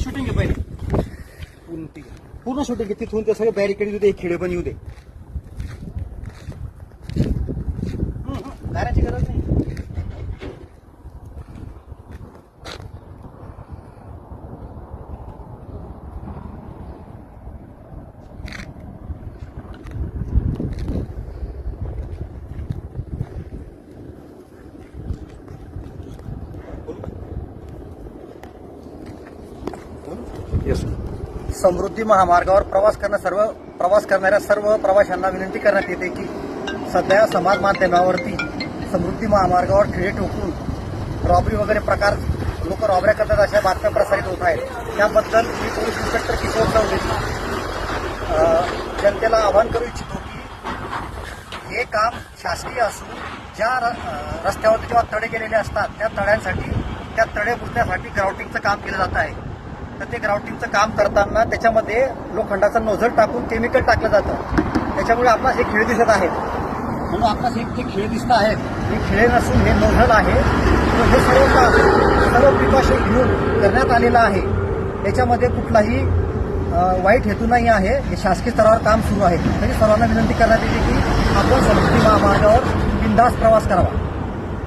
Shooting आहे पहिले. पूर्ण ती पूर्ण शूटिंग आहे. तिथून ते सगळे बॅरिकेड येऊ दे खेडे पण येऊ दे. हम्म, हम्म. दाराची गरज नाही. समृद्धी महामार्गावर प्रवास करणं सर्व प्रवास करणाऱ्या सर्व प्रवाशांना विनंती करण्यात येते की सध्या समाज माध्यमावरती समृद्धी महामार्गावर खिळे ठोकून रॉबरी वगैरे प्रकार लोक रॉबऱ्या करतात अशा बातम्या प्रसारित होत आहेत. त्याबद्दल मी पोलीस इन्स्पेक्टर किशोर चौधरी जनतेला आवाहन करू इच्छितो की हे काम शासकीय असून ज्या र- रस्त्यावरती जेव्हा तडे गेलेले असतात त्या तड्यांसाठी त्या तडे बुजण्यासाठी ग्राउटिंगचं काम केलं जात आहे. तर ते ग्राउटिंगचं काम करताना त्याच्यामध्ये लोखंडाचा नोझल टाकून केमिकल टाकलं जातं. त्याच्यामुळे आपणास हे खेळ दिसत आहेत म्हणून आपणास हे जे खेळ दिसत आहेत हे खेळ नसून हे नोझल आहे. हे सर्व काम सर्व प्रिकॉशन घेऊन करण्यात आलेलं आहे. त्याच्यामध्ये कुठलाही वाईट हेतू नाही आहे. हे शासकीय स्तरावर काम सुरू आहे. तरी सर्वांना विनंती करण्यात येते की आपण समृद्धी महामार्गावर बिंदास प्रवास करावा.